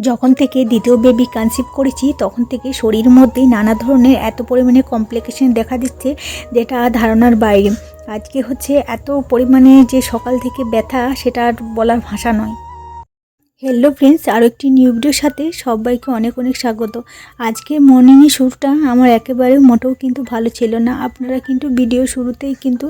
যখন থেকে দ্বিতীয় বেবি কনসিভ করেছি, তখন থেকে শরীর মধ্যে নানা ধরনের এত পরিমাণে কমপ্লিকেশন দেখা দিচ্ছে যেটা ধারণার বাইরে। আজকে হচ্ছে এত পরিমাণে যে সকাল থেকে ব্যথা, সেটা আর বলার ভাষা নয়। হ্যালো ফ্রেন্ডস আরও একটি নিউ ভিডিওর সাথে সবাইকে অনেক অনেক স্বাগত। আজকে মর্নিংয়ে শুরুটা আমার একেবারে মোটেও কিন্তু ভালো ছিল না। আপনারা কিন্তু ভিডিও শুরুতেই কিন্তু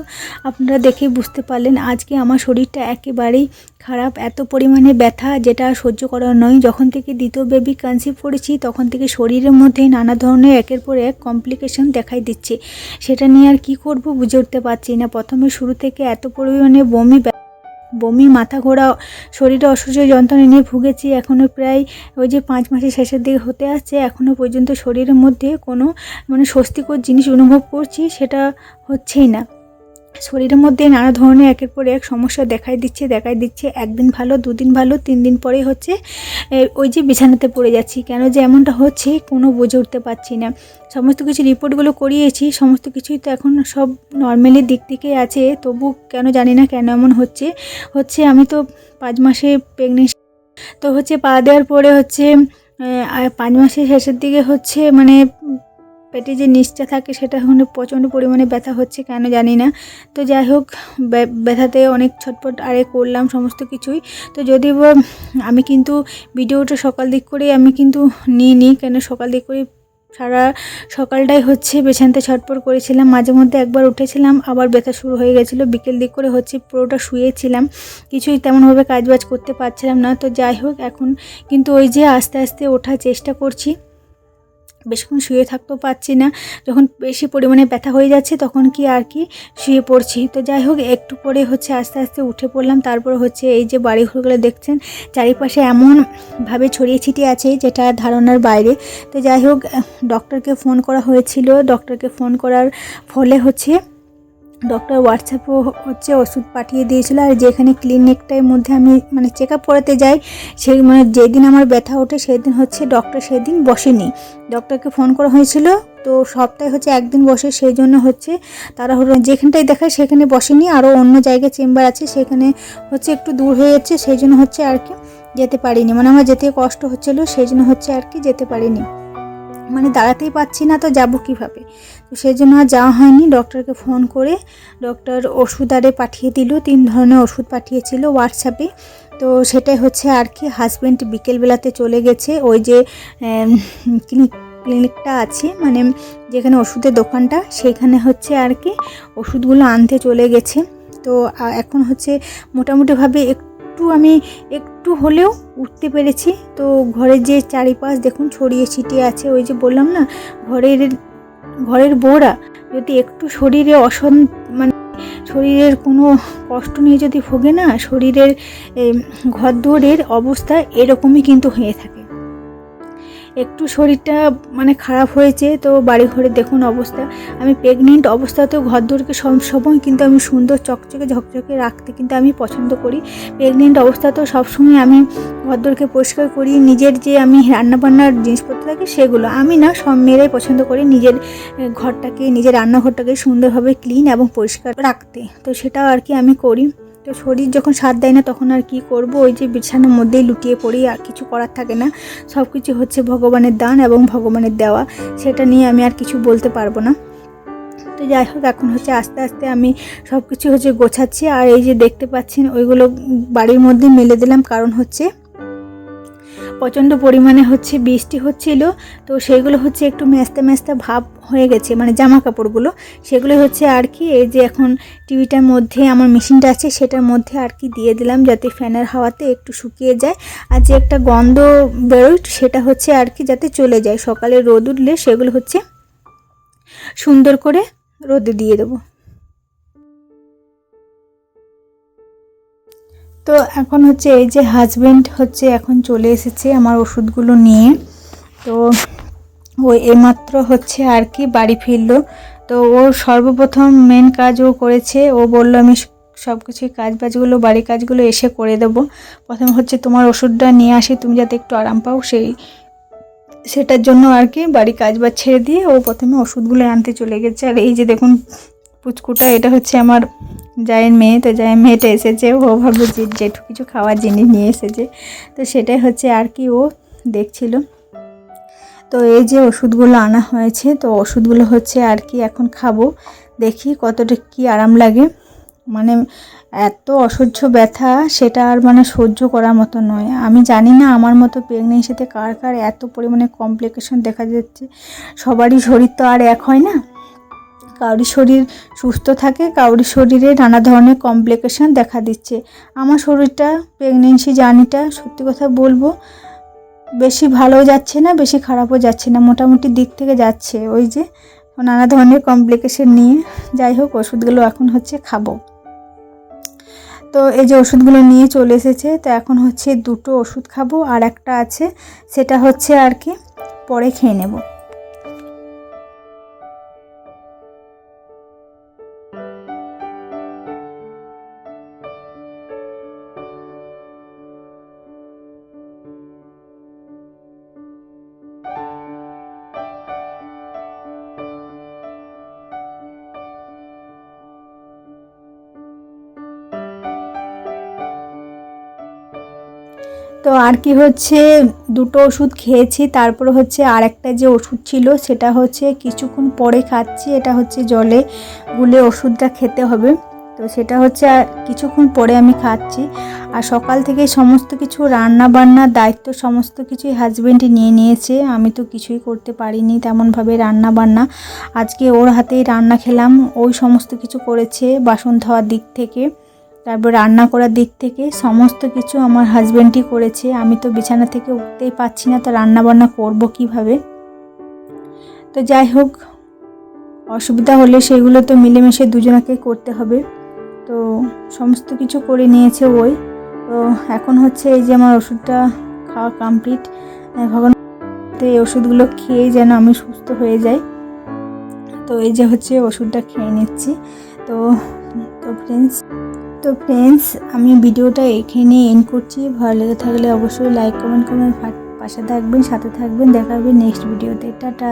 আপনারা দেখে বুঝতে পারলেন, আজকে আমার শরীরটা একেবারেই খারাপ। এত পরিমাণে ব্যথা যেটা সহ্য করার নয়। যখন থেকে দ্বিতীয় বেবি কনসিভ করেছি, তখন থেকে শরীরের মধ্যে নানা ধরনের একের পর এক কমপ্লিকেশন দেখাই দিচ্ছে। সেটা নিয়ে আর কি করব বুঝে উঠতে পারছি না। প্রথমে শুরু থেকে এত পরিমাণে বমি বমি মাথা ঘোরা, শরীরে অসহ্য যন্ত্রণা নিয়ে ভুগেছি এখনও প্রায় ওই যে পাঁচ মাসের শেষের দিকে হতে আসছে এখনও পর্যন্ত শরীরের মধ্যে কোনো মানে স্বস্তিকর জিনিস অনুভব করছি, সেটা হচ্ছেই না। শরীরের মধ্যে নানা ধরনের একের পর এক সমস্যা দেখাই দিচ্ছে দেখাই দিচ্ছে। একদিন ভালো, দুদিন ভালো তিন দিন পরে হচ্ছে ওই যে বিছানাতে পড়ে যাচ্ছি। কেন যে এমনটা হচ্ছে কোনো বুঝে উঠতে পারছি না। সমস্ত কিছু রিপোর্টগুলো করিয়েছি, সমস্ত কিছুই তো এখন সব নর্মালি দিক থেকে আছে। তবু কেন জানি না কেন এমন হচ্ছে। হচ্ছে আমি তো পাঁচ মাসে প্রেগনেন্সি তো হচ্ছে পা দেওয়ার পরে হচ্ছে পাঁচ মাসের শেষের দিকে হচ্ছে মানে পেটে যে নিচটা থাকে সেটা এখন প্রচণ্ড পরিমাণে ব্যথা হচ্ছে, কেন জানি না। তো যাই হোক, ব্যা- ব্যথাতে অনেক ছটপট আরে করলাম সমস্ত কিছুই। তো যদি আমি কিন্তু ভিডিওটা সকাল দিক করেই আমি কিন্তু নিই নি কেন সকাল দিক করে সারা সকালটাই হচ্ছে বেছানতে ছটপট করেছিলাম। মাঝে মধ্যে একবার উঠেছিলাম, আবার ব্যথা শুরু হয়ে গেছিল। বিকেল দিক করে হচ্ছে পুরোটা শুয়েছিলাম, কিছুই তেমনভাবে কাজবাজ করতে পারছিলাম না। তো যাই হোক, এখন কিন্তু ওই যে আস্তে আস্তে ওঠার চেষ্টা করছি। বেশিক্ষণ শুয়ে থাকতেও পারছি না। যখন বেশি পরিমাণে ব্যথা হয়ে যাচ্ছে তখন কি আর কি শুয়ে পড়ছি। তো যাই হোক, একটু পরে হচ্ছে আস্তে আস্তে উঠে পড়লাম। তারপর হচ্ছে এই যে বাড়িঘরগুলো দেখছেন, চারিপাশে এমনভাবে ছড়িয়ে ছিটিয়ে আছে যেটা ধারণার বাইরে। তো যাই হোক ডক্টরকে ফোন করা হয়েছিল। ডক্টরকে ফোন করার ফলে হচ্ছে ডক্টর হোয়াটসঅ্যাপও হচ্ছে ওষুধ পাঠিয়ে দিয়েছিল আর যেখানে ক্লিনিকটার মধ্যে আমি মানে চেক আপ করাতে যাই, সেই মানে যেদিন আমার ব্যথা ওঠে সেদিন হচ্ছে ডক্টর সেদিন বসেনি। ডক্টরকে ফোন করা হয়েছিল, তো সপ্তাহে হচ্ছে একদিন বসে সেই জন্য হচ্ছে তারা হলো যেখানটায় দেখায় সেখানে বসেনি, আরও অন্য জায়গায় চেম্বার আছে সেখানে হচ্ছে একটু দূর হয়ে যাচ্ছে, সেই জন্য হচ্ছে আর কি যেতে পারিনি। মানে আমার যেতে কষ্ট হচ্ছিল, সেই জন্য হচ্ছে আর কি যেতে পারিনি। মানে দাঁড়াতেই পাচ্ছি না, তো যাব কীভাবে? তো সেই জন্য আর যাওয়া হয়নি। ডক্টরকে ফোন করে ডক্টর ওষুধ আরে পাঠিয়ে দিল, তিন ধরনের ওষুধ পাঠিয়েছিল হোয়াটসঅ্যাপে। তো সেটাই হচ্ছে আর কি হাজব্যান্ড বিকেলবেলাতে চলে গেছে। ওই যে ক্লিনিক, ক্লিনিকটা আছে মানে যেখানে ওষুধের দোকানটা সেখানে হচ্ছে আর কি ওষুধগুলো আনতে চলে গেছে। তো এখন হচ্ছে মোটামুটিভাবে একটু আমি একটু হলেও উঠতে পেরেছি। তো ঘরের যে চারিপাশ দেখুন, ছড়িয়ে ছিটিয়ে আছে, ওই যে বললাম না, ঘরের ঘরের বউরা যদি একটু শরীরে অসন মানে শরীরের কোনো কষ্ট নিয়ে যদি ভোগে না, শরীরের ঘর দুয়ারের অবস্থা এরকমই কিন্তু হয়ে থাকে। একটু শরীরটা মানে খারাপ হয়েছে, তো বাড়ি ঘরে দেখুন অবস্থা। আমি প্রেগনেন্ট অবস্থাতেও ঘর দুয়ারকে সব সময় কিন্তু আমি সুন্দর চকচকে ঝকঝকে রাখতে কিন্তু আমি পছন্দ করি। প্রেগনেন্ট অবস্থাতেও সবসময় আমি ঘর ঘরদোরকে পরিষ্কার করি, নিজের যে আমি রান্নাবান্নার জিনিসপত্র থাকে সেগুলো। আমি না সব মেয়েরাই পছন্দ করি নিজের ঘরটাকে, নিজের রান্নাঘরটাকে সুন্দরভাবে ক্লিন এবং পরিষ্কার রাখতে। তো সেটাও আর কি আমি করি। তো শরীর যখন সাথ দেয় না, তখন আর কি করব? ওই যে বিছানার মধ্যেই লুটিয়ে পড়ি, আর কিছু করার থাকে না। সব কিছু হচ্ছে ভগবানের দান এবং ভগবানের দেওয়া। সেটা নিয়ে আমি আর কিছু বলতে পারব না। তো যাই হোক, এখন হচ্ছে আস্তে আস্তে আমি সব কিছু হচ্ছে গোছাচ্ছি। আর এই যে দেখতে পাচ্ছেন, ওইগুলো বাড়ির মধ্যে মেলে দিলাম। কারণ হচ্ছে প্রচণ্ড পরিমাণে হচ্ছে বৃষ্টি হচ্ছিল, তো সেগুলো হচ্ছে একটু ম্যাস্তা ম্যাস্তা ভাব হয়ে গেছে মানে জামা কাপড়গুলো সেগুলো হচ্ছে আর কি, এই যে এখন টিভিটার মধ্যে আমার মেশিনটা আছে, সেটার মধ্যে আর কি দিয়ে দিলাম যাতে ফ্যানের হাওয়াতে একটু শুকিয়ে যায়। আর যে একটা গন্ধ বেরোয়, সেটা হচ্ছে আর কি যাতে চলে যায়। সকালে রোদ উঠলে সেগুলো হচ্ছে সুন্দর করে রোদে দিয়ে দেবো। তো এখন হচ্ছে এই যে হাজবেন্ড হচ্ছে এখন চলে এসেছে আমার ওষুধগুলো নিয়ে। তো ও এইমাত্র হচ্ছে আর কি বাড়ি ফিরলো। তো ও সর্বপ্রথম মেন কাজ ও করেছে। ও বলল, আমি সব কিছু কাজ বাজগুলো বাড়ির কাজগুলো এসে করে দেবো। প্রথমে হচ্ছে তোমার ওষুধটা নিয়ে আসি, তুমি যাতে একটু আরাম পাও সেই, সেটার জন্য আর কি বাড়ি কাজ বাজ ছেড়ে দিয়ে ও প্রথমে ওষুধগুলো আনতে চলে গেছে। আর এই যে দেখুন পুচকুটা এটা হচ্ছে আমার জায়ের মেয়ে। তো জায়ের মেয়েটা এসেছে, ও ভাবলো যে জেঠু কিছু খাওয়ার জিনিস নিয়ে এসেছে। তো সেটাই হচ্ছে আর কি ও দেখছিল। তো এই যে ওষুধগুলো আনা হয়েছে, তো ওষুধগুলো হচ্ছে আর কি এখন খাব। দেখি কতটা কি আরাম লাগে। মানে এত অসহ্য ব্যথা, সেটা আর মানে সহ্য করার মতো নয়। আমি জানি না আমার মতো প্রেগনেন্সিতে কার কার এত পরিমাণে কমপ্লিকেশন দেখা যাচ্ছে। সবারই শরীর তো আর এক হয় না। কাউরি শরীর সুস্থ থাকে কাউরি শরীরে নানা ধরনের কমপ্লিকেশন দেখা দিচ্ছে। আমার শরীরটা প্রেগনেন্সি জার্নিটা সত্যি কথা বলব, বেশি ভালো যাচ্ছে না, বেশি খারাপও যাচ্ছে না, মোটামুটি দিক থেকে যাচ্ছে। ওই যে, নানা ধরনের কমপ্লিকেশন নিয়ে, যাই হোক, ওষুধগুলো এখন হচ্ছে খাব। তো এই যে ওষুধগুলো নিয়ে চলে এসেছে, তো এখন হচ্ছে দুটো ওষুধ খাব, আর একটা আছে, সেটা হচ্ছে আর কি, পরে খেয়ে নেব। তো আর কি হচ্ছে, দুটো ওষুধ খেয়েছি, তারপর হচ্ছে আর একটা যে ওষুধ ছিল সেটা হচ্ছে কিছুক্ষণ পরে খাচ্ছি, এটা হচ্ছে জলে গুলে ওষুধটা খেতে হবে। তো সেটা হচ্ছে কিছুক্ষণ পরে আমি খাচ্ছি। আর সকাল থেকে সমস্ত কিছু রান্না বান্নার দায়িত্ব সমস্ত কিছুই হাজব্যান্ডই নিয়ে নিয়েছে। আমি তো কিছুই করতে পারিনি তেমনভাবে রান্না বান্না আজকে ওর হাতেই রান্না খেলাম, ওই সমস্ত কিছু করেছে বাসন ধোয়ার দিক থেকে। তারপর রান্না করার দিক থেকে সমস্ত কিছু আমার হাজব্যান্ডই করেছে। আমি তো বিছানা থেকে উঠতেই পাচ্ছি না, তো রান্না বান্না করব কীভাবে? তো যাই হোক, অসুবিধা হলে সেগুলো তো মিলেমিশে দুজনাকে করতে হবে। তো সমস্ত কিছু করে নিয়েছে ওই। তো এখন হচ্ছে এই যে আমার ওষুধটা খাওয়া কমপ্লিট ভগবান এই ওষুধগুলো খেয়ে যেন আমি সুস্থ হয়ে যাই। তো এই যে হচ্ছে ওষুধটা খেয়ে নিচ্ছি। তো তো ফ্রেন্ডস তো ফ্রেন্ডস আমি ভিডিওটা এখানে এন্ড করছি। ভালো লেগে থাকলে অবশ্যই লাইক কমেন্ট করে পাশে থাকবেন, সাথে থাকবেন। দেখা হবে নেক্সট ভিডিওতে টাটা।